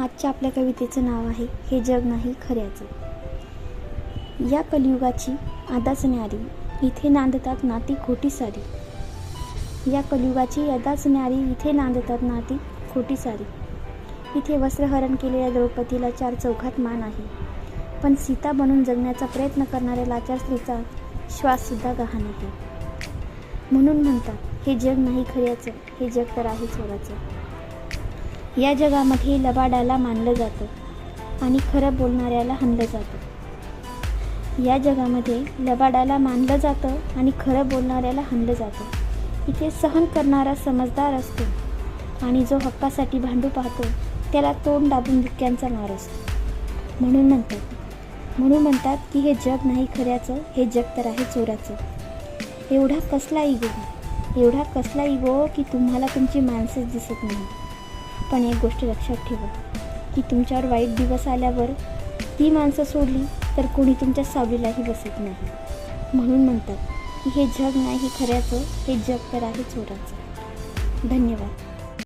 आजच्या आपल्या कवितेचं नाव आहे हे जग नाही खऱ्याचं. या कलियुगाची आदाच न्यारी इथे नांदतात नाती खोटी सारी. या कलियुगाची आदाच न्यारी इथे नांदतात नाती खोटी सारी. इथे वस्त्रहरण केलेल्या द्रौपदीला चार चौघात मान आहे. पण सीता बनून जगण्याचा प्रयत्न करणाऱ्या लाचार स्त्रीचा श्वाससुद्धा गहाण आहे. म्हणून म्हणतात हे जग नाही खऱ्याचं. हे जग तर आहे चोराचं या जगामध्ये लबाडाला मानलं जातं आणि खरं बोलणाऱ्याला हाणलं जातं. या जगामध्ये लबाडाला मानलं जातं आणि खरं बोलणाऱ्याला हाणलं जातं. इथे सहन करणारा समजदार असतो आणि जो हक्कासाठी भांडू पाहतो त्याला तोंड दाबून धुक्यांचा मार असतो. म्हणून म्हणतात म्हणून म्हणतात की हे जग नाही खऱ्याचं हे जग तर आहे चोराचं. एवढा कसला इगो एवढा कसला इगो की तुम्हाला तुमची माणसंच दिसत नाही. पण एक गोष्ट लक्षात ठेवा की तुमच्यावर वाईट दिवस आल्यावर ती माणसं सोडली तर कोणी तुमच्या सावलीलाही बसत नाही. म्हणून म्हणतात की हे जग नाही खऱ्याचं हे जग तर आहे चोराचं. धन्यवाद.